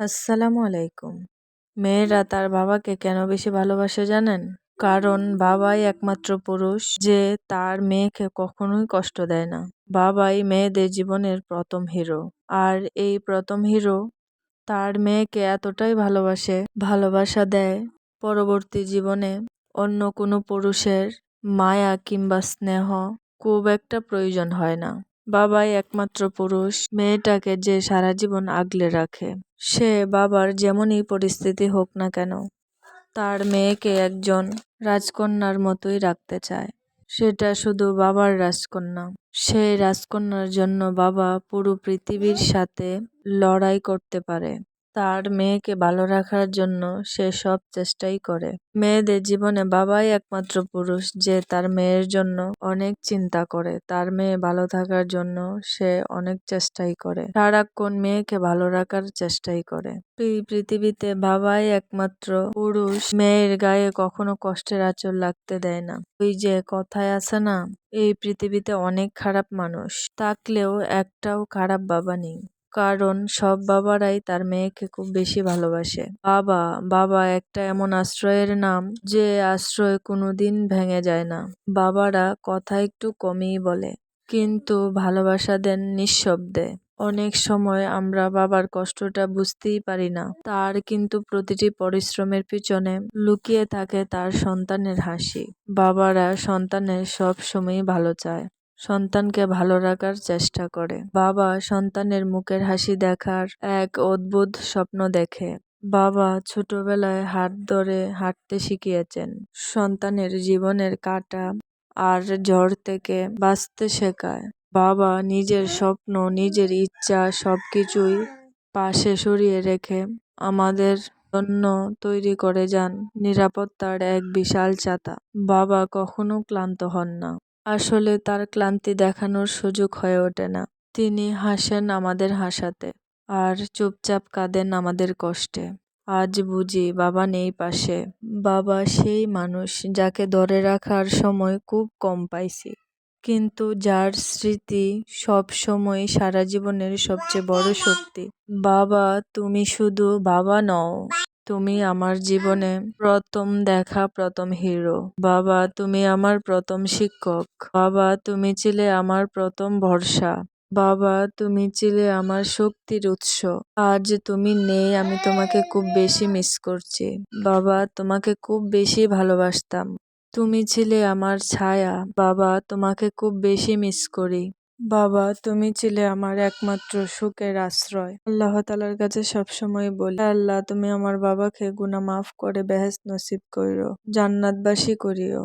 আসসালামু আলাইকুম। মেয়েরা তার বাবাকে কেন বেশি ভালোবাসে জানেন? কারণ বাবাই একমাত্র পুরুষ যে তার মেয়েকে কখনোই কষ্ট দেয় না। বাবাই মেয়েদের জীবনের প্রথম হিরো। আর এই প্রথম হিরো তার মেয়েকে এতটাই ভালোবাসে, ভালোবাসা দেয় পরবর্তী জীবনে অন্য কোনো পুরুষের মায়া কিংবা স্নেহ খুব একটা প্রয়োজন হয় না। বাবাই একমাত্র পুরুষ, মেয়েটাকে যে সারা জীবন আগলে রাখে। সে বাবার যেমনই পরিস্থিতি হোক না কেন, তার মেয়েকে একজন রাজকন্যার মতোই রাখতে চায়। সেটা শুধু বাবার রাজকন্যা। সেই রাজকন্যার জন্য বাবা পুরো পৃথিবীর সাথে লড়াই করতে পারে। তার মেয়েকে ভালো রাখার জন্য সে সব চেষ্টাই করে। মেয়েদের জীবনে বাবাই একমাত্র পুরুষ যে তার মেয়ের জন্য অনেক চিন্তা করে। তার মেয়ে ভালো থাকার জন্য সে অনেক চেষ্টাই করে। সারাক্ষণ মেয়েকে ভালো রাখার চেষ্টাই করে। পৃথিবীতে বাবাই একমাত্র পুরুষ মেয়ের গায়ে কখনো কষ্টের আঁচল লাগতে দেয় না। ওই যে কথায় আছে না, এই পৃথিবীতে অনেক খারাপ মানুষ, থাকলেও একটাও খারাপ বাবা নেই। কারণ সব বাবারাই তার মেয়েকে খুব বেশি ভালোবাসে। বাবা বাবা একটা এমন আশ্রয়ের নাম যে আশ্রয় কোনোদিন ভেঙে যায় না। বাবারা কথা একটু কমই বলে, কিন্তু ভালোবাসা দেন নিঃশব্দে। অনেক সময় আমরা বাবার কষ্টটা বুঝতেই পারি না। তার কিন্তু প্রতিটি পরিশ্রমের পিছনে লুকিয়ে থাকে তার সন্তানের হাসি। বাবারা সন্তানের সব সময় ভালো চায়। সন্তানকে ভালো রাখার চেষ্টা করে। বাবা সন্তানের মুখের হাসি দেখার এক অদ্ভুত স্বপ্ন দেখে। বাবা ছোটবেলায় হাত ধরে হাঁটতে শিখিয়েছেন। সন্তানের জীবনের কাটা আর ঝড় থেকে বাঁচতে শেখায়। বাবা নিজের স্বপ্ন, নিজের ইচ্ছা সব কিছুই পাশে সরিয়ে রেখে আমাদের জন্য তৈরি করে যান নিরাপত্তার এক বিশাল চাতা। বাবা কখনো ক্লান্ত হন না। আসলে তার ক্লান্তি দেখানোর সুযোগ হয়ে ওঠে না। তিনি হাসেন আমাদের হাসাতে আর চুপচাপ কাঁদেন আমাদের কষ্টে। আজ বুঝি বাবা নেই পাশে। বাবা সেই মানুষ যাকে ধরে রাখার সময় খুব কম পাইছি। কিন্তু যার স্মৃতি সব সময় সারা জীবনের সবচেয়ে বড় শক্তি। বাবা, তুমি শুধু বাবা নও। তুমি আমার জীবনে প্রথম দেখা প্রথম হিরো। বাবা তুমি আমার প্রথম শিক্ষক। বাবা তুমি ছিলে আমার প্রথম ভরসা। বাবা তুমি ছিলে আমার শক্তির উৎস। আজ তুমি নেই আমি তোমাকে খুব বেশি মিস করছি। বাবা তোমাকে খুব বেশি ভালোবাসতাম। তুমি ছিলে আমার ছায়া। বাবা তোমাকে খুব বেশি মিস করি। বাবা, তুমি ছিলে আমার একমাত্র সুখের আশ্রয়। আল্লাহ তালার কাছে সবসময় বলি আল্লাহ, তুমি আমার বাবাকে গুনা মাফ করে বেহেস নসিব করিও জান্নাতবাসী করিও